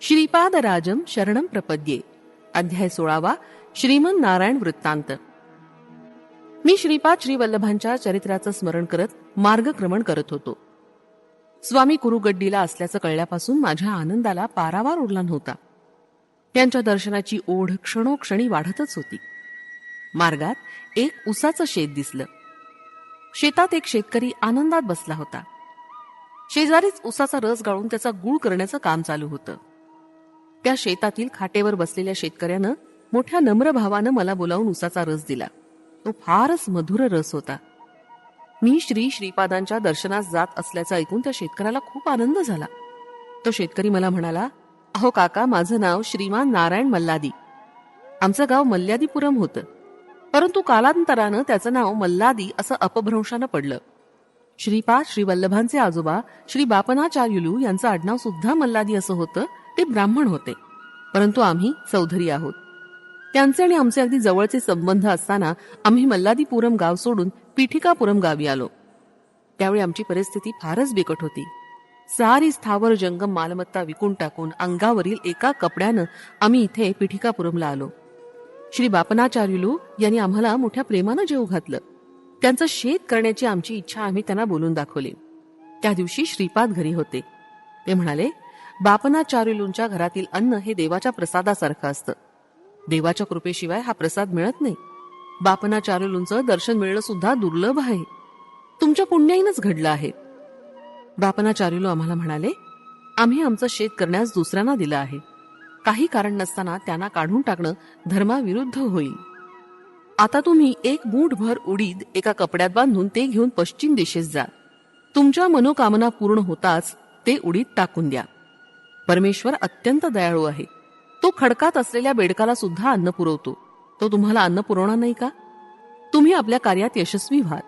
श्रीपादराजम शरणम प्रपद्ये. अध्याय सोळावा श्रीमन नारायण वृत्तांत. मी श्रीपाद श्रीवल्लभांच्या चरित्राचं स्मरण करत मार्गक्रमण करत होतो. स्वामी कुरुगड्डीला असल्याचं कळल्यापासून माझ्या आनंदाला पारावार उरला नव्हता. त्यांच्या दर्शनाची ओढ क्षणोक्षणी वाढतच होती. मार्गात एक उसाचं शेत दिसलं. शेतात एक शेतकरी आनंदात बसला होता. शेजारीच उसाचा रस गाळून त्याचा गुळ करण्याचं काम चालू होतं. त्या शेतातील खाटेवर बसलेल्या शेतकऱ्यानं मोठ्या नम्र भावानं मला बोलावून उसाचा रस दिला. तो फारच मधुर रस होता. मी श्री श्रीपादांच्या दर्शनास जात असल्याचं ऐकून त्या शेतकऱ्याला खूप आनंद झाला. तो शेतकरी मला म्हणाला अहो काका माझं नाव श्रीमान नारायण मल्लादी. आमचं गाव मल्ल्यादीपुरम होतं. परंतु कालांतरानं त्याचं नाव मल्लादी असं अपभ्रंशानं पडलं. श्रीपाद श्री वल्लभांचे आजोबा श्री बापनाचार्युलू यांचं आडनाव सुद्धा मल्लादी असं होतं ते ब्राह्मण होते. परंतु आम्ही चौधरी आहोत. त्यांचे आणि आमचे अगदी जवळचे संबंध असताना आम्ही मल्लादीपुरम गाव सोडून पिठिकापुरम गावी आलो. त्यावेळी आमची परिस्थिती फारच बिकट होती. सारी स्थावर जंगम मालमत्ता विकून टाकून अंगावरील एका कपड्यानं आम्ही इथे पिठिकापुरमला आलो. श्री बापनाचार्युलू यांनी आम्हाला मोठ्या प्रेमानं जेव घातलं. त्यांचं शेत करण्याची आमची इच्छा आम्ही त्यांना बोलून दाखवली. त्या दिवशी श्रीपाद घरी होते. ते म्हणाले बापनाचार्युलूंच्या घरातील अन्न हे देवाच्या प्रसादासारखं असतं. देवाच्या कृपेशिवाय हा प्रसाद मिळत नाही. बापनाचार्युलूंचं दर्शन मिळणं सुद्धा दुर्लभ आहे. तुमच्या पुण्याईनच घडलं आहे. बापनाचार्युलू आम्हाला म्हणाले आम्ही आमचं शेत करण्यास दुसऱ्यांना दिलं आहे. काही कारण नसताना त्यांना काढून टाकणं धर्माविरुद्ध होईल. आता तुम्ही एक मूठभर उडीद एका कपड्यात बांधून ते घेऊन पश्चिम दिशेस जा. तुमच्या मनोकामना पूर्ण होताच ते उडीद टाकून द्या. परमेश्वर अत्यंत दयाळू आहे. तो खडकात असलेल्या बेडकाला सुद्धा अन्न पुरवतो. तो तुम्हाला अन्न पुरवणार नाही का? तुम्ही आपल्या कार्यात यशस्वी व्हाल.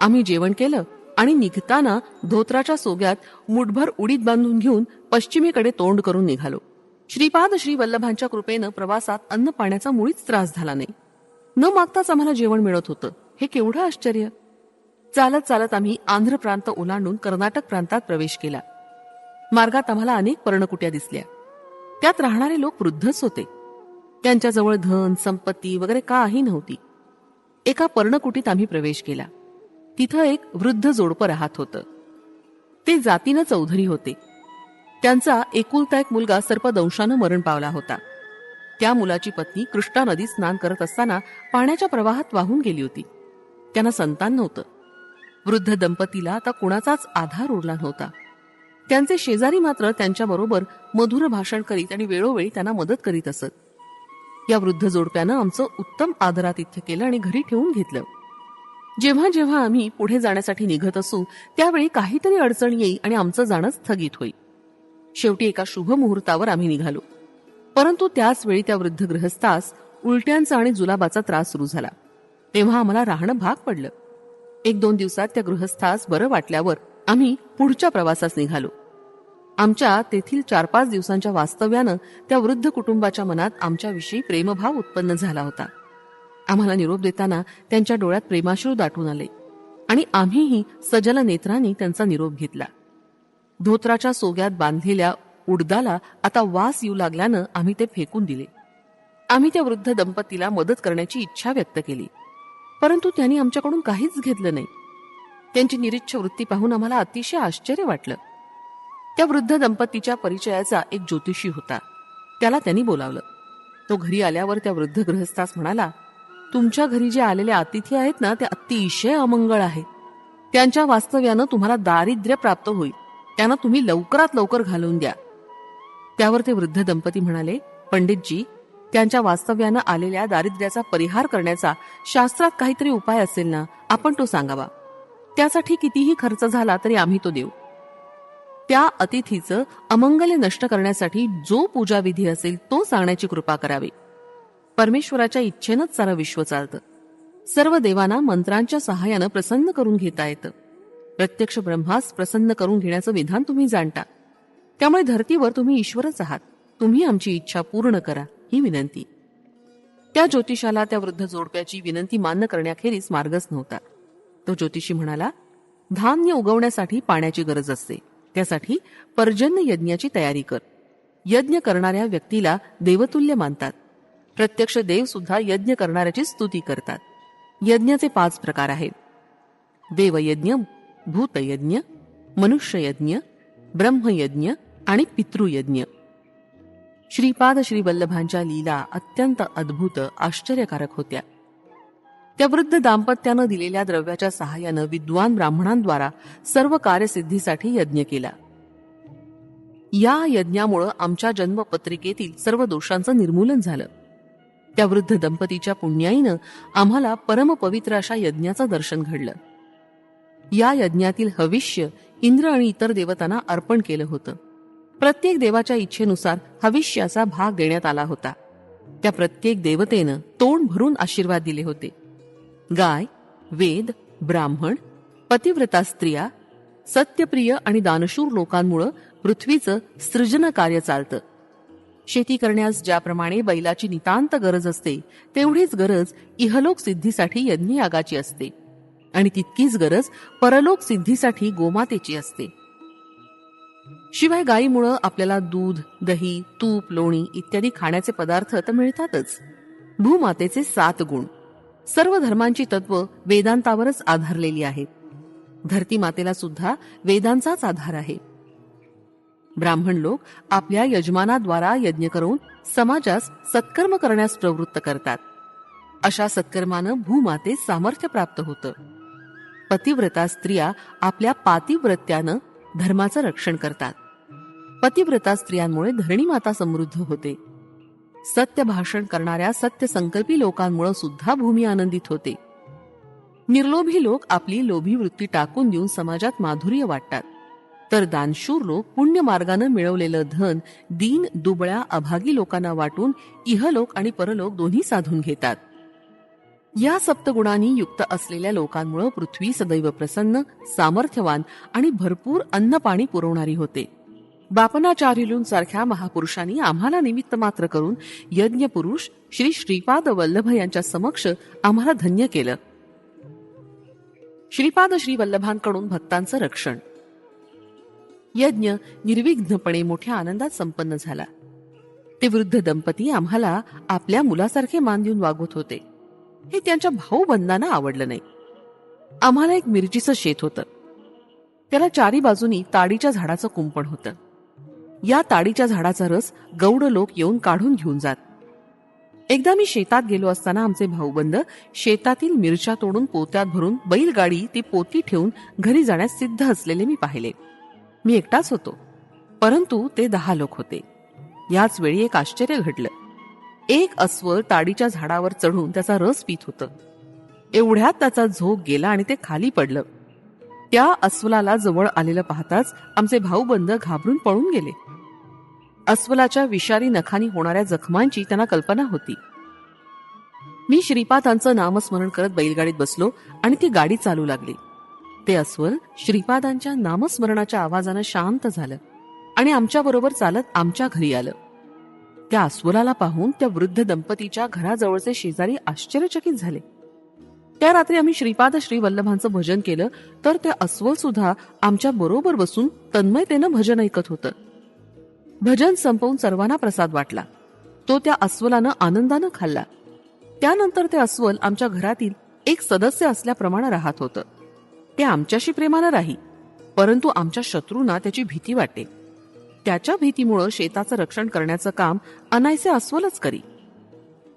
आम्ही जेवण केलं आणि निघताना धोत्राच्या सोग्यात मुठभर उडीद बांधून घेऊन पश्चिमेकडे तोंड करून निघालो. श्रीपाद श्री वल्लभांच्या कृपेनं प्रवासात अन्न पाण्याचा मुळीच त्रास झाला नाही. न मागताच आम्हाला जेवण मिळत होतं. हे केवढं आश्चर्य! चालत चालत आम्ही आंध्र प्रांत ओलांडून कर्नाटक प्रांतात प्रवेश केला. मार्गात आम्हाला अनेक पर्णकुट्या दिसल्या. त्यात राहणारे लोक वृद्धच होते. त्यांच्याजवळ धन संपत्ती वगैरे काही नव्हती. एका पर्णकुटीत आम्ही प्रवेश केला. तिथं एक वृद्ध जोडपं राहत होतं. ते जातीनं चौधरी होते. त्यांचा एकुलता एक मुलगा सर्पदंशानं मरण पावला होता. त्या मुलाची पत्नी कृष्णा नदीत स्नान करत असताना पाण्याच्या प्रवाहात वाहून गेली होती. त्यांना संतान नव्हतं. वृद्ध दंपतीला आता कुणाचाच आधार उरला नव्हता. त्यांचे शेजारी मात्र त्यांच्याबरोबर मधुर भाषण करीत आणि वेळोवेळी त्यांना मदत करीत असत. या वृद्ध जोडप्यानं आमचं उत्तम आदरातिथ्य केलं आणि घरी ठेवून घेतलं. जेव्हा जेव्हा आम्ही पुढे जाण्यासाठी निघत असू त्यावेळी काहीतरी अडचण येईल आणि आमचं जाणं स्थगित होईल शेवटी एका शुभ मुहूर्तावर आम्ही निघालो. परंतु त्याच वेळी त्या वृद्ध गृहस्थास उलट्यांचा आणि जुलाबाचा त्रास सुरू झाला. तेव्हा आम्हाला राहणं भाग पडलं. एक दोन दिवसात त्या गृहस्थास बरं वाटल्यावर आम्ही पुढच्या प्रवासास निघालो. आमच्या तेथील चार पाच दिवसांच्या वास्तव्यानं त्या वृद्ध कुटुंबाच्या मनात आमच्याविषयी प्रेमभाव उत्पन्न झाला होता. आम्हाला निरोप देताना त्यांच्या डोळ्यात प्रेमाश्रू दाटून आले आणि आम्हीही सजल नेत्रांनी त्यांचा निरोप घेतला. धोत्राच्या सोग्यात बांधलेल्या उडदाला आता वास येऊ लागल्यानं आम्ही ते फेकून दिले. आम्ही त्या वृद्ध दंपतीला मदत करण्याची इच्छा व्यक्त केली. परंतु त्यांनी आमच्याकडून काहीच घेतलं नाही. त्यांची निरीच्छ वृत्ती पाहून आम्हाला अतिशय आश्चर्य वाटलं. त्या वृद्ध दंपतीच्या परिचयाचा एक ज्योतिषी होता. त्याला त्यांनी बोलावलं. तो घरी आल्यावर त्या वृद्ध गृहस्थास म्हणाला तुमच्या घरी जे आलेले अतिथी आहेत ना ते अतिशय अमंगळ आहे. त्यांच्या वास्तव्यानं तुम्हाला दारिद्र्य प्राप्त होईल. त्यांना तुम्ही लवकरात लवकर घालवून द्या. त्यावर ते वृद्ध दंपती म्हणाले पंडितजी त्यांच्या वास्तव्यानं आलेल्या दारिद्र्याचा परिहार करण्याचा शास्त्रात काहीतरी उपाय असेल ना आपण तो सांगावा. त्यासाठी कितीही खर्च झाला तरी आम्ही तो देऊ. त्या अतिथीचं अमंगल्य नष्ट करण्यासाठी जो पूजाविधी असेल तो सांगण्याची कृपा करावी. परमेश्वराच्या इच्छेनंच सारं विश्व चालतं. सर्व देवांना मंत्रांच्या सहाय्यानं प्रसन्न करून घेता येतं. प्रत्यक्ष ब्रह्मास प्रसन्न करून घेण्याचं विधान तुम्ही जाणता. त्यामुळे धर्तीवर तुम्ही ईश्वरच आहात. तुम्ही आमची इच्छा पूर्ण करा ही विनंती. त्या ज्योतिषाला त्या वृद्ध जोडप्याची विनंती मान्य करण्याखेरीज मार्गच नव्हता तो ज्योतिषी म्हणाला धान्य उगवण्यासाठी पाण्याची गरज असते. त्यासाठी पर्जन्य यज्ञाची तयारी कर. यज्ञ करणाऱ्या व्यक्तीला देवतुल्य मानतात. प्रत्यक्ष देव सुद्धा यज्ञ करणाऱ्याची स्तुती करतात. यज्ञाचे पाच प्रकार आहेत. देवयज्ञ भूतयज्ञ मनुष्ययज्ञ ब्रह्मयज्ञ आणि पितृयज्ञ. श्रीपाद श्रीवल्लभांच्या लीला अत्यंत अद्भुत आश्चर्यकारक होत्या. त्या वृद्ध दाम्पत्यानं दिलेल्या द्रव्याच्या सहाय्यानं विद्वान ब्राह्मणांद्वारा सर्व कार्यसिद्धीसाठी यज्ञ केला. या यज्ञामुळं आमच्या जन्मपत्रिकेतील सर्व दोषांचं निर्मूलन झालं. त्या वृद्ध दंपतीच्या पुण्याईनं आम्हाला परमपवित्र अशा यज्ञाचं दर्शन घडलं. या यज्ञातील हविष्य इंद्र आणि इतर देवतांना अर्पण केलं होतं. प्रत्येक देवाच्या इच्छेनुसार हविष्याचा भाग देण्यात आला होता. त्या प्रत्येक देवतेनं तोंड भरून आशीर्वाद दिले होते. गाय वेद ब्राह्मण पतिव्रता स्त्रिया सत्यप्रिय आणि दानशूर लोकांमुळं पृथ्वीचं सृजन कार्य चालतं. शेती करण्यास ज्याप्रमाणे बैलाची नितांत गरज असते तेवढीच गरज इहलोक सिद्धीसाठी यज्ञयागाची असते. आणि तितकीच गरज परलोक सिद्धीसाठी गोमातेची असते. शिवाय गायीमुळं आपल्याला दूध दही तूप लोणी इत्यादी खाण्याचे पदार्थ तर मिळतातच. भूमातेचे सात गुण. सर्व धर्मांची तत्व वेदांतावरच आधारलेली आहेत. धरती मातेला सुद्धा वेदांचाच आधार आहे. ब्राह्मण लोक आपल्या यजमानाद्वारा यज्ञ करून समाजास सत्कर्म करण्यास प्रवृत्त करतात. अशा सत्कर्मानं भूमाते सामर्थ्य प्राप्त होतं. पतिव्रता स्त्रिया आपल्या पातिव्रत्यानं धर्माचं रक्षण करतात. पतिव्रता स्त्रियांमुळे धरणी माता समृद्ध होते. सत्य भाषण करणाऱ्या सत्य संकल्पी लोकांमुळे सुद्धा भूमी आनंदित होते. निर्लोभी लोक आपली लोभी वृत्ती टाकून देऊन समाजात माधुर्य वाटतात. तर दानशूर लोक पुण्य मार्गानं मिळवलेलं धन दीन दुबळ्या अभागी लोकांना वाटून इहलोक आणि परलोक दोन्ही साधून घेतात. या सप्तगुणांनी युक्त असलेल्या लोकांमुळे पृथ्वी सदैव प्रसन्न सामर्थ्यवान आणि भरपूर अन्न पाणी पुरवणारी होते. बापनाचार्युलूंसारख्या महापुरुषांनी आम्हाला निमित्त मात्र करून यज्ञ पुरुष श्री श्रीपाद वल्लभ यांच्या समक्ष आम्हाला धन्य केलं. श्रीपाद श्री वल्लभांकडून भक्तांचं रक्षण. यज्ञ निर्विघ्नपणे मोठ्या आनंदात संपन्न झाला. ते वृद्ध दंपती आम्हाला आपल्या मुलासारखे मान देऊन वागवत होते. हे त्यांच्या भाऊ बंधांना आवडलं नाही. आम्हाला एक मिरचीचं शेत होतं. त्याला चारी बाजूनी ताडीच्या झाडाचं कुंपण होतं. या ताडीच्या झाडाचा रस गौड लोक येऊन काढून घेऊन जात. एकदा मी शेतात गेलो असताना आमचे भाऊबंद शेतातील मिरच्या तोडून पोत्यात भरून बैलगाडी ती पोती ठेवून घरी जाण्यास सिद्ध असलेले मी पाहिले. मी एकटाच होतो परंतु ते दहा लोक होते. याच वेळी एक आश्चर्य घडलं. एक अस्वल ताडीच्या झाडावर चढून त्याचा रस पित होत. एवढ्यात त्याचा झोप गेला आणि ते खाली पडलं. त्या अस्वलाला जवळ आलेलं पाहताच आमचे भाऊबंद घाबरून पळून गेले. अस्वलाच्या विषारी नखानी होणाऱ्या जखमांची त्यांना कल्पना होती. मी श्रीपादांचं नामस्मरण करत बैलगाडीत बसलो आणि ती गाडी चालू लागली. ते अस्वल श्रीपादांच्या नामस्मरणाच्या आवाजानं शांत झालं आणि आमच्या बरोबर चालत आमच्या घरी आलं. त्या अस्वलाला पाहून त्या वृद्ध दंपतीच्या घराजवळचे शेजारी आश्चर्यचकित झाले. त्या रात्री आम्ही श्रीपाद श्री वल्लभांचं भजन केलं तर त्या अस्वल सुद्धा आमच्या बरोबर बसून तन्मयतेनं भजन ऐकत होतं. भजन संपवून सर्वांना प्रसाद वाटला. तो त्या अस्वलानं आनंदानं खाल्ला. त्यानंतर ते अस्वल आमच्या घरातील एक सदस्य असल्याप्रमाणे राहत होतं. ते आमच्याशी प्रेमानं राही परंतु आमच्या शत्रूंना त्याची भीती वाटे. त्याच्या भीतीमुळं शेताचं रक्षण करण्याचं काम अनायसे अस्वलच करी.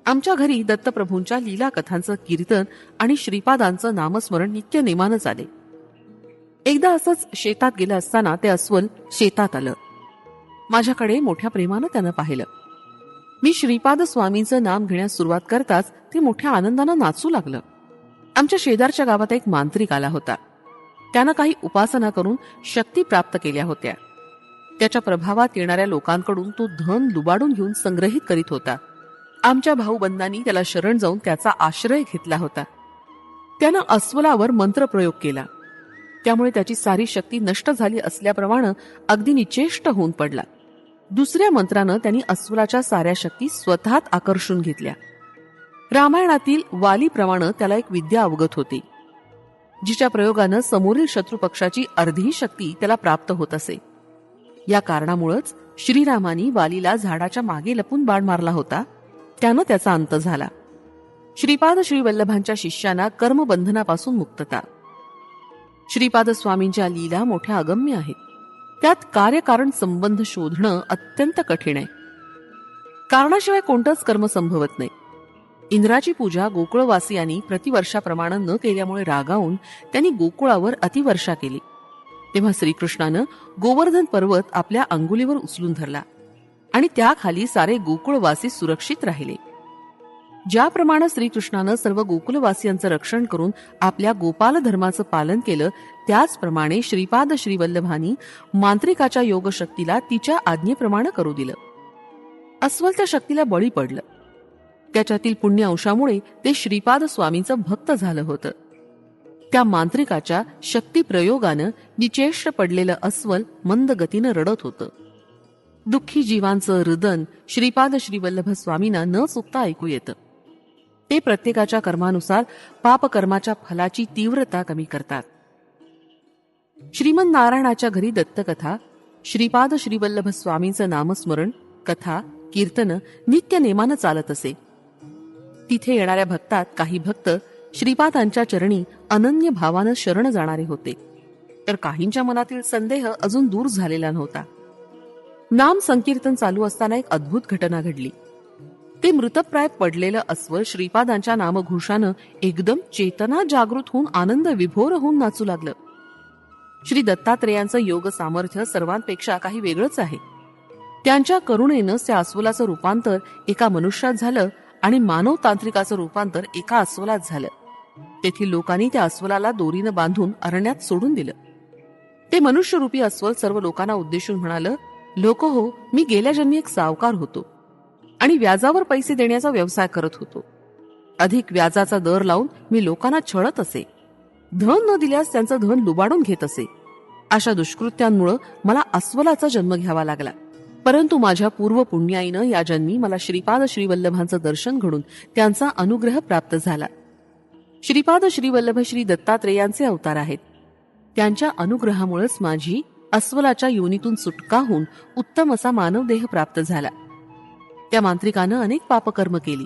आमच्या घरी दत्तप्रभूंच्या लीला कथांचं कीर्तन आणि श्रीपादांचं नामस्मरण नित्य नेमानं चाले एकदा असंच शेतात गेलं असताना ते अस्वल शेतात आलं. माझ्याकडे मोठ्या प्रेमानं त्यानं पाहिलं. मी श्रीपाद स्वामींचं नाम घेण्यास सुरुवात करताच ते मोठ्या आनंदानं नाचू लागलं. आमच्या शेजारच्या गावात एक मांत्रिक आला होता. त्यानं काही उपासना करून शक्ती प्राप्त केल्या होत्या. त्याच्या प्रभावात येणाऱ्या लोकांकडून तो धन लुबाडून घेऊन संग्रहित करीत होता. आमच्या भाऊबंदांनी त्याला शरण जाऊन त्याचा आश्रय घेतला होता. त्यानं अस्वलावर मंत्रप्रयोग केला. त्यामुळे त्याची सारी शक्ती नष्ट झाली असल्याप्रमाणे अगदी निचेष्ट होऊन पडला. दुसऱ्या मंत्रानं त्यांनी अस्वलाच्या साऱ्या शक्ती स्वतःत आकर्षून घेतल्या. रामायणातील वालीप्रमाणे त्याला एक विद्या अवगत होती. जिच्या प्रयोगानं समोरील शत्रुपक्षाची अर्धी शक्ती त्याला प्राप्त होत असे. या कारणामुळेच श्रीरामानी वालीला झाडाच्या मागे लपून बाण मारला होता. त्यानं त्याचा अंत झाला. श्रीपाद श्रीवल्लभांच्या शिष्यांना कर्मबंधनापासून मुक्तता. श्रीपाद स्वामींच्या लीला मोठ्या अगम्य आहेत. त्यात कार्यकारण संबंध शोधणं अत्यंत कठीण आहे. कारणाशिवाय कोणतंच कर्म संभवत नाही. इंद्राची पूजा गोकुळवासियांनी प्रतिवर्षाप्रमाणे न केल्यामुळे रागावून त्यांनी गोकुळावर अतिवर्षा केली. तेव्हा श्रीकृष्णानं गोवर्धन पर्वत आपल्या अंगुलीवर उचलून धरला आणि त्याखाली सारे गोकुळवासी सुरक्षित राहिले. ज्याप्रमाणे श्रीकृष्णानं सर्व गोकुलवासियांचं रक्षण करून आपल्या गोपाल धर्माचं पालन केलं त्याचप्रमाणे श्रीपाद श्रीवल्लभानी मांत्रिकाच्या योगशक्तीला तिच्या आज्ञेप्रमाणे करू दिलं. अस्वल त्या शक्तीला बळी पडलं. त्याच्यातील पुण्य अंशामुळे ते श्रीपाद स्वामींचं भक्त झालं होतं. त्या मांत्रिकाच्या शक्ती प्रयोगानं निचेष्ट पडलेलं अस्वल मंद गतीनं रडत होतं. दुःखी जीवांचं हृदन श्रीपाद श्रीवल्लभ स्वामींना न चुकता ऐकू येतं. ते प्रत्येकाच्या कर्मानुसार पापकर्माच्या फलाची तीव्रता कमी करतात. श्रीमन नारायणाच्या घरी दत्तकथा श्रीपाद श्रीवल्लभ स्वामींचं नामस्मरण कथा कीर्तन नित्य नेमानं चालत असे. तिथे येणाऱ्या भक्तात काही भक्त श्रीपादांच्या चरणी अनन्य भावानं शरण जाणारे होते. तर काहींच्या मनातील संदेह अजून दूर झालेला नव्हता. नाम संकीर्तन चालू असताना एक अद्भुत घटना घडली. ते मृतप्राय पडलेलं अस्वल श्रीपादांच्या नामघोषानं एकदम चेतना जागृत होऊन आनंद विभोर होऊन नाचू लागलं. श्री दत्तात्रेयांचं योग सामर्थ्य सर्वांपेक्षा काही वेगळंच आहे. त्यांच्या करुणेनं त्या अस्वलाचं रूपांतर एका मनुष्यात झालं आणि मानव तांत्रिकाचं रूपांतर एका अस्वलात झालं. तेथील लोकांनी त्या अस्वलाला दोरीनं बांधून अरण्यात सोडून दिलं. ते मनुष्यरूपी अस्वल सर्व लोकांना उद्देशून म्हणालं लोक हो मी गेल्या जन्मी एक सावकार होतो. आणि व्याजावर पैसे देण्याचा व्यवसाय करत होतो. अधिक व्याजाचा दर लावून मी लोकांना छळत असे. धन न दिल्यास त्यांचं धन लुबाडून घेत असे. अशा दुष्कृत्यांमुळे मला अस्वलाचा जन्म घ्यावा लागला. परंतु माझ्या पूर्व पुण्याईनं या जन्मी मला श्रीपाद श्रीवल्लभांचं दर्शन घडून त्यांचा अनुग्रह प्राप्त झाला. श्रीपाद श्रीवल्लभ श्री दत्तात्रेयांचे अवतार आहेत. त्यांच्या अनुग्रहामुळेच माझी अस्वलाच्या योनीतून सुटका होऊन उत्तम असा मानवदेह प्राप्त झाला. त्या मांत्रिकानं अनेक पापकर्म केली.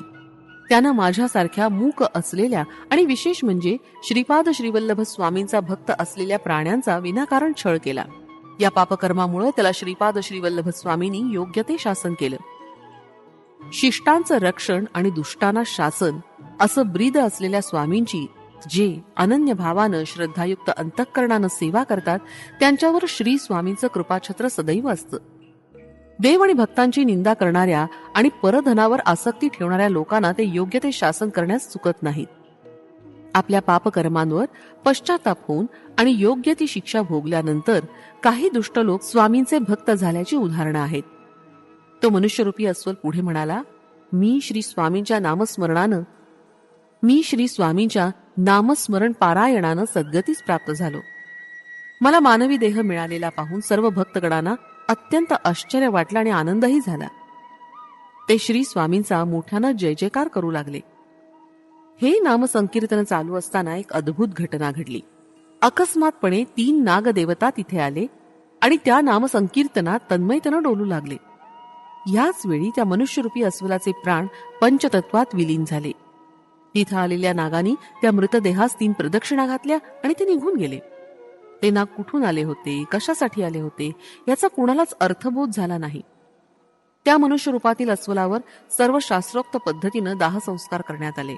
त्यानं माझ्यासारख्या मूक असलेल्या आणि विशेष म्हणजे श्रीपाद श्रीवल्लभ स्वामींचा भक्त असलेल्या प्राण्यांचा विनाकारण छळ केला. या पापकर्मामुळे त्याला श्रीपाद श्रीवल्लभ स्वामींनी योग्य ते शासन केलं. शिष्टांचं रक्षण आणि दुष्टांना शासन असं ब्रीद असलेल्या स्वामींची जे अनन्य भावानं श्रद्धायुक्त अंतःकरणानं सेवा करतात त्यांच्यावर श्री स्वामींचं कृपाछत्र सदैव असतं. देव आणि भक्तांची निंदा करणाऱ्या आणि परधनावर आसक्ती ठेवणाऱ्या लोकांना ते योग्य ते शासन करण्यास चुकत नाहीत. आपल्या पापकर्मांवर पश्चाताप होऊन आणि योग्य ती शिक्षा भोगल्यानंतर काही दुष्ट लोक स्वामींचे भक्त झाल्याची उदाहरणं आहेत. तो मनुष्यरूपी अस्वल पुढे म्हणाला मी श्री स्वामींच्या नामस्मरणानं मी श्री स्वामींच्या नामस्मरण पारायणानं सद्गतीच प्राप्त झालो. मला मानवी देह मिळालेला पाहून सर्व भक्तगणांना अत्यंत आश्चर्य वाटलं आणि आनंदही झाला. ते श्री स्वामींचा मोठ्यानं जय जयकार करू लागले. हे नामसंकीर्तन चालू असताना एक अद्भुत घटना घडली. अकस्मातपणे तीन नागदेवता तिथे आले आणि त्या नामसंकीर्तनात तन्मयतेनं डोलू लागले. याच वेळी त्या मनुष्यरूपी अस्वलाचे प्राण पंचतत्वात विलीन झाले. तिथं आलेल्या नागानी त्या मृतदेहास तीन प्रदक्षिणा घातल्या आणि ते निघून गेले. ते नाग कुठून आले होते? कशासाठी आले होते? याचा कुणालाच अर्थबोध झाला नाही. त्या मनुष्य रूपातील अस्वलावर सर्व शास्त्रोक्त पद्धतीनं दाहसंस्कार करण्यात आले.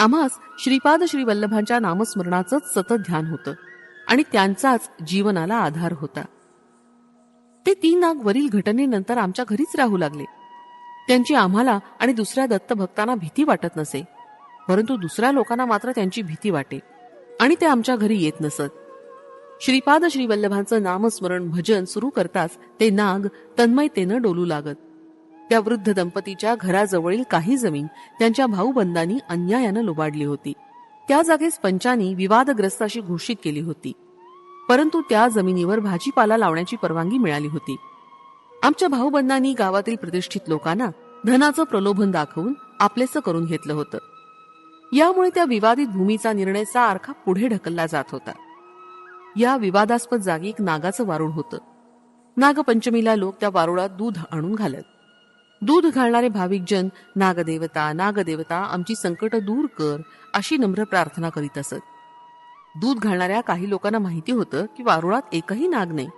आम्हास श्रीपाद श्री वल्लभांच्या नामस्मरणाचंच सतत ध्यान होतं आणि त्यांचाच जीवनाला आधार होता. ते तीन नाग वरील घटनेनंतर आमच्या घरीच राहू लागले. त्यांची आम्हाला आणि दुसऱ्या दत्तभक्तांना भीती वाटत नसे परंतु दुसऱ्या लोकांना मात्र त्यांची भीती वाटे आणि ते आमच्या घरी येत नसत. श्रीपाद श्रीवल्लभांचं नामस्मरण भजन सुरू करताच ते नाग तन्मयतेनं डोलू लागत. त्या वृद्ध दंपतीच्या घराजवळील काही जमीन त्यांच्या भाऊबंदांनी अन्यायानं लुबाडली होती. त्या जागेस पंचानी विवादग्रस्त अशी घोषित केली होती. परंतु त्या जमिनीवर भाजीपाला लावण्याची परवानगी मिळाली होती. आमच्या भाऊबंदांनी गावातील प्रतिष्ठित लोकांना धनाचं प्रलोभन दाखवून आपलेसं करून घेतलं होतं. यामुळे त्या विवादित भूमीचा निर्णय सारखा पुढे ढकलला जात होता. या विवादास्पद जागी एक नागाचं वारुळ होतं. नागपंचमीला लोक त्या वारुळात दूध आणून घालत. दूध घालणारे भाविक जन नागदेवता नागदेवता आमची संकट दूर कर अशी नम्र प्रार्थना करीत असत. दूध घालणाऱ्या काही लोकांना माहिती होतं की वारुळात एकही नाग नाही.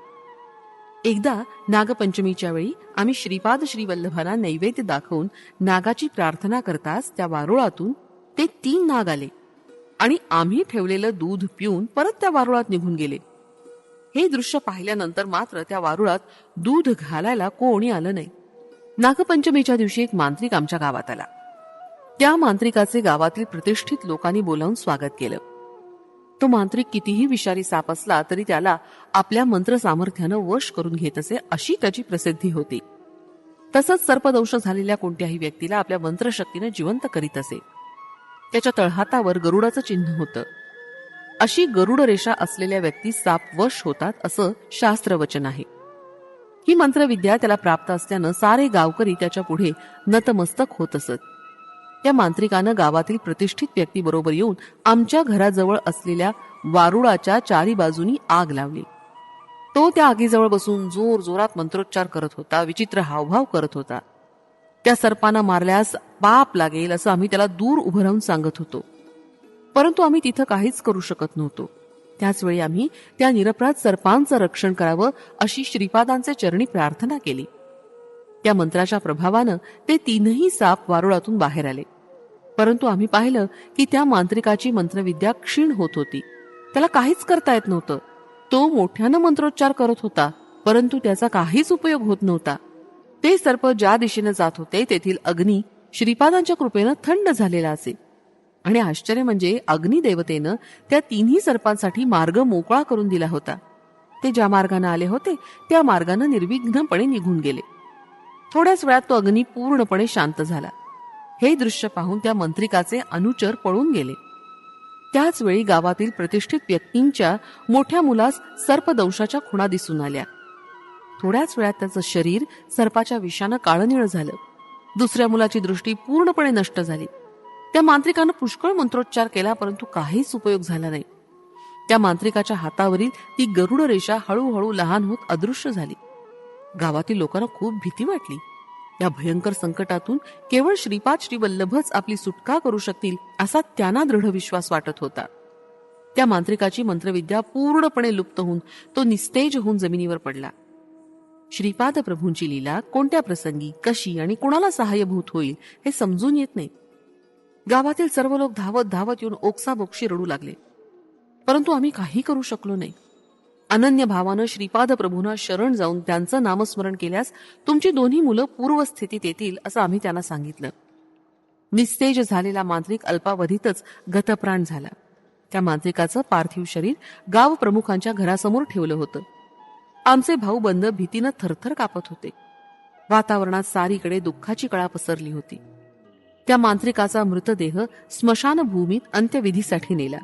एकदा नागपंचमीच्या वेळी आम्ही श्रीपाद श्रीवल्लभांना नैवेद्य दाखवून नागाची प्रार्थना करताच त्या वारुळातून ते तीन नाग आले. आणि आम्ही ठेवलेलं दूध पिऊन परत त्या वारुळात निघून गेले. हे दृश्य पाहिल्यानंतर मात्र त्या वारुळात दूध घालायला कोणी आलं नाही. नागपंचमीच्या दिवशी एक मांत्रिक आमच्या गावात आला. त्या मांत्रिकाचे गावातील प्रतिष्ठित लोकांनी बोलावून स्वागत केलं. तो मांत्रिक कितीही विषारी साप असला तरी त्याला आपल्या मंत्र सामर्थ्यानं वश करून घेत असे अशी त्याची प्रसिद्धी होती. तसंच सर्पदंश झालेल्या कोणत्याही व्यक्तीला आपल्या मंत्रशक्तीनं जिवंत करीत असे. त्याच्या तळहातावर गरुडाचं चिन्ह होतं. अशी गरुड रेषा असलेल्या व्यक्ती साप वश होतात असं शास्त्रवचन आहे. ही मंत्रविद्या त्याला प्राप्त असल्यानं सारे गावकरी त्याच्या पुढे नतमस्तक होत असत. त्या मांत्रिकानं गावातील प्रतिष्ठित व्यक्तीबरोबर येऊन आमच्या घराजवळ असलेल्या वारुळाच्या चारी बाजूनी आग लावली. तो त्या आगीजवळ बसून जोर जोरात मंत्रोच्चार करत होता विचित्र हावभाव करत होता. त्या सर्पांना मारल्यास पाप लागेल असं आम्ही त्याला दूर उभं राहून सांगत होतो. परंतु आम्ही तिथं काहीच करू शकत नव्हतो. त्याचवेळी आम्ही त्या निरपराध सर्पांचं रक्षण करावं अशी श्रीपादांचे चरणी प्रार्थना केली. त्या मंत्राच्या प्रभावानं ते तीनही साप वारुळातून बाहेर आले. परंतु आम्ही पाहिलं की त्या मांत्रिकाची मंत्रविद्या क्षीण होत होती. त्याला काहीच करता येत नव्हतं. तो मोठ्यानं मंत्रोच्चार करत होता परंतु त्याचा काहीच उपयोग होत नव्हता. ते सर्प ज्या दिशेने जात होते तेथील अग्नी श्रीपादांच्या कृपेनं थंड झालेला असे आणि आश्चर्य म्हणजे अग्निदेवतेनं त्या तिन्ही सर्पांसाठी मार्ग मोकळा करून दिला होता. ते ज्या मार्गाने आले होते त्या मार्गाने निर्विघ्नपणे निघून गेले. थोड्याच वेळात तो अग्नी पूर्णपणे शांत झाला. हे दृश्य पाहून त्या मंत्रिकाचे अनुचर पळून गेले. त्याच वेळी गावातील प्रतिष्ठित व्यक्तींच्या मोठ्या मुलास सर्पदंशाच्या खुणा दिसून आल्या. थोड्याच वेळात त्याचं शरीर सर्पाच्या विषानं काळनिळ झालं. दुसऱ्या मुलाची दृष्टी पूर्णपणे नष्ट झाली. त्या मांत्रिकानं पुष्कळ मंत्रोच्चार केला परंतु काहीच उपयोग झाला नाही. त्या मांत्रिकाच्या हातावरील ती गरुड रेषा हळूहळू लहान होत अदृश्य झाली. गावातील लोकांना खूप भीती वाटली. या भयंकर संकटातून केवळ श्रीपाद श्रीवल्लभच आपली सुटका करू शकतील असा त्यांना दृढ विश्वास वाटत होता. त्या मांत्रिकाची मंत्रविद्या पूर्णपणे लुप्त होऊन तो निस्तेज होऊन जमिनीवर पडला. श्रीपाद प्रभूंची लीला कोणत्या प्रसंगी कशी आणि कोणाला सहाय्यभूत होईल हे समजून येत नाही. गावातील सर्व लोक धावत धावत येऊन ओक्साबोक्षी रडू लागले. परंतु आम्ही काही करू शकलो नाही. अनन्य भावानं श्रीपाद प्रभूंना शरण जाऊन त्यांचं नामस्मरण केल्यास तुमची दोन्ही मुलं पूर्वस्थितीत येतील असं आम्ही त्यांना सांगितलं. निस्तेज झालेला मांत्रिक अल्पावधीतच गतप्राण झाला. त्या मांत्रिकाचं पार्थिव शरीर गाव प्रमुखांच्या घरासमोर ठेवलं होतं. आमचे भाऊबंद भीतीनं थरथर कापत होते. वातावरणात सारीकडे दुःखाची कळा पसरली होती. त्या मांत्रिकाचा मृतदेह स्मशानभूमीत अंत्यविधीसाठी नेला.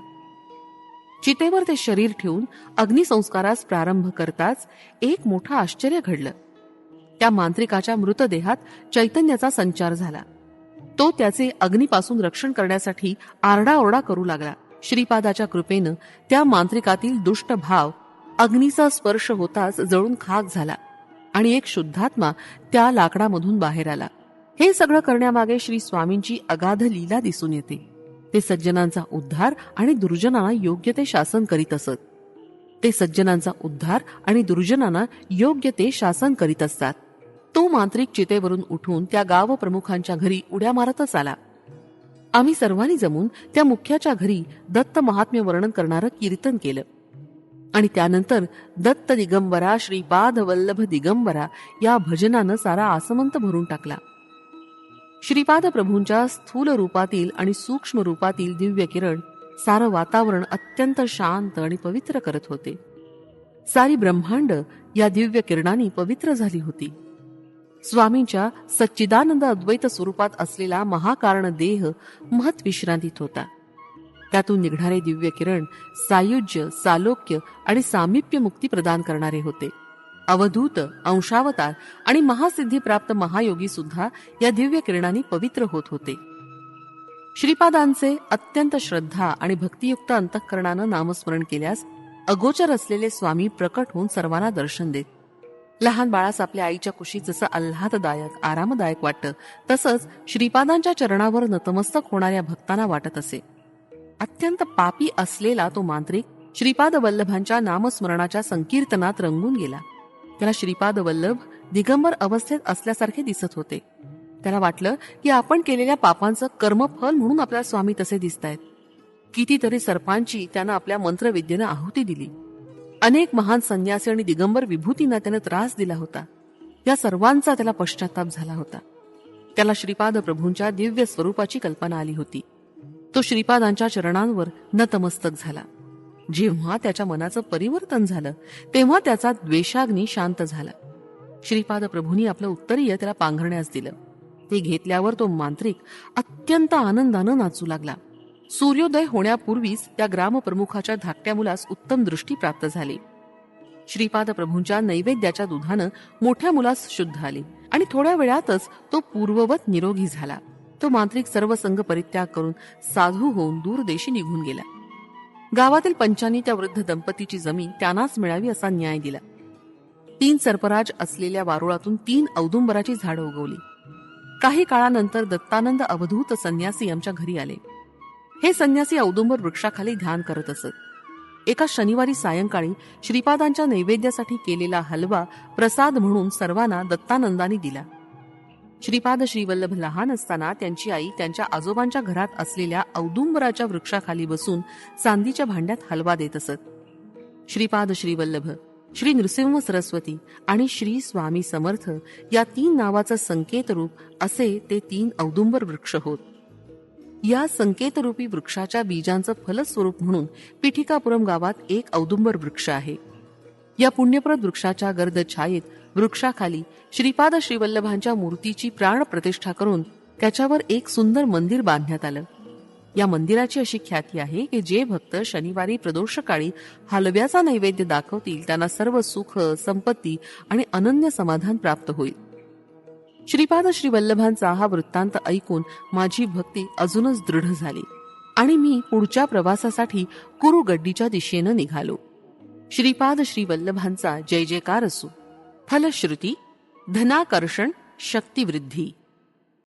चितेवर ते शरीर ठेवून अग्निसंस्कारास प्रारंभ करताच एक मोठं आश्चर्य घडलं. त्या मांत्रिकाच्या मृतदेहात चैतन्याचा संचार झाला. तो त्याचे अग्नीपासून रक्षण करण्यासाठी आरडाओरडा करू लागला. श्रीपादाच्या कृपेनं त्या मांत्रिकातील दुष्ट भाव अग्नीचा स्पर्श होताच जळून खाक झाला आणि एक शुद्धात्मा त्या लाकडामधून बाहेर आला. हे सगळं करण्यामागे श्री स्वामींची अगाध लीला दिसून येते. ते सज्जनांचा उद्धार आणि दुर्जनांना योग्य ते शासन करीत असत. ते सज्जनांचा उद्धार आणि दुर्जनांना योग्य ते शासन करीत असतात. तो मांत्रिक चितेवरून उठून त्या गाव प्रमुखांच्या घरी उड्या मारतच आला. आम्ही सर्वांनी जमून त्या मुख्याच्या घरी दत्त महात्म्य वर्णन करणारं कीर्तन केलं. आणि त्यानंतर दत्त दिगंबरा श्रीपाद वल्लभ दिगंबरा या भजनानं सारा आसमंत भरून टाकला. श्रीपाद प्रभूंच्या स्थूल रूपातील आणि सूक्ष्म रूपातील दिव्य किरण सारं वातावरण अत्यंत शांत आणि पवित्र करत होते. सारी ब्रह्मांड या दिव्य किरणांनी पवित्र झाली होती. स्वामींच्या सच्चिदानंद अद्वैत स्वरूपात असलेला महाकारण देह महत विश्रांतीत होता. त्यातून निघणारे दिव्य किरण सायुज्य सालोक्य आणि सामिप्य मुक्ती प्रदान करणारे होते. अवधूत अंशावतार आणि महासिद्धी प्राप्त महायोगी सुद्धा या दिव्य किरणांनी पवित्र होत होते. श्रीपादांचे अत्यंत श्रद्धा आणि भक्तियुक्त अंतःकरणानं नामस्मरण केल्यास अगोचर असलेले स्वामी प्रकट होऊन सर्वांना दर्शन देत. लहान बाळास आपल्या आईच्या कुशीत जसं आल्हाददायक आरामदायक वाटतं तसंच श्रीपादांच्या चरणावर नतमस्तक होणाऱ्या भक्तांना वाटत असे. अत्यंत पापी असलेला तो मांत्रिक श्रीपाद वल्लभांच्या नामस्मरणाच्या संकीर्तनात रंगून गेला. त्याला श्रीपाद वल्लभ दिगंबर अवस्थेत असल्यासारखे दिसत होते. त्याला वाटलं की आपण केलेल्या पापांचं कर्मफल म्हणून आपल्या स्वामी तसे दिसतायत. कितीतरी सर्पांची त्यानं आपल्या मंत्रविद्येनं आहुती दिली. अनेक महान संन्यासी आणि दिगंबर विभूतींना त्यानं त्रास दिला होता. या सर्वांचा त्याला पश्चाताप झाला होता. त्याला श्रीपाद प्रभूंच्या दिव्य स्वरूपाची कल्पना आली होती. तो श्रीपादांच्या चरणांवर नतमस्तक झाला. जेव्हा त्याच्या मनाचं परिवर्तन झालं तेव्हा त्याचा द्वेषाग्नी शांत झाला. श्रीपाद प्रभूंनी आपलं उत्तरीय त्याला पांघरण्यास दिलं. ते घेतल्यावर तो मांत्रिक अत्यंत आनंदानं नाचू लागला. सूर्योदय होण्यापूर्वीच त्या ग्रामप्रमुखाच्या धाकट्या मुलास उत्तम दृष्टी प्राप्त झाली. श्रीपाद प्रभूंच्या नैवेद्याच्या दुधानं मोठ्या मुलास शुद्ध आली आणि थोड्या वेळातच तो पूर्ववत निरोगी झाला. तो मांत्रिक सर्व संघ परित्याग करून साधू होऊन दूरदेशी निघून गेला. गावातील पंचांनी त्या वृद्ध दंपतीची जमीन त्यांनाच मिळावी असा न्याय दिला. तीन सर्पराज असलेल्या वारुळातून तीन औदुंबराची झाडं उगवली. काही काळानंतर दत्तानंद अवधूत संन्यासी आमच्या घरी आले. हे संन्यासी औदुंबर वृक्षाखाली ध्यान करत असत. एका शनिवारी सायंकाळी श्रीपादांच्या नैवेद्यासाठी केलेला हलवा प्रसाद म्हणून सर्वांना दत्तानंदानी दिला. श्रीपाद श्रीवल्लभ लहान असताना त्यांची आई त्यांच्या आजोबांच्या घरात असलेल्या औदुंबराच्या वृक्षाखाली बसून चांदीच्या भांड्यात हलवा देत असत. श्रीपाद श्रीवल्लभ श्री नृसिंह सरस्वती आणि श्री स्वामी समर्थ या तीन नावाचं संकेत रूप असे ते तीन औदुंबर वृक्ष होत. या संकेतरूपी वृक्षाच्या बीजांचं फलस्वरूप म्हणून पिठिकापुरम गावात एक औदुंबर वृक्ष आहे. या पुण्यप्रद वृक्षाच्या गर्द छायेत वृक्षाखाली श्रीपाद श्रीवल्लभांच्या मूर्तीची प्राण प्रतिष्ठा करून त्याच्यावर एक सुंदर मंदिर बांधण्यात आलं. या मंदिराची अशी ख्याती आहे की जे भक्त शनिवारी प्रदोषकाळी हलव्याचा नैवेद्य दाखवतील त्यांना सर्व सुख संपत्ती आणि अनन्य समाधान प्राप्त होईल. श्रीपाद श्रीवल्लभांचा हा वृत्तांत ऐकून माझी भक्ती अजूनच दृढ झाली आणि मी पुढच्या प्रवासासाठी कुरुगड्डीच्या दिशेनं निघालो. श्रीपाद श्रीवल्लभांचा जय जयकार असो. फलश्रुती धनाकर्षण शक्तिवृद्धी.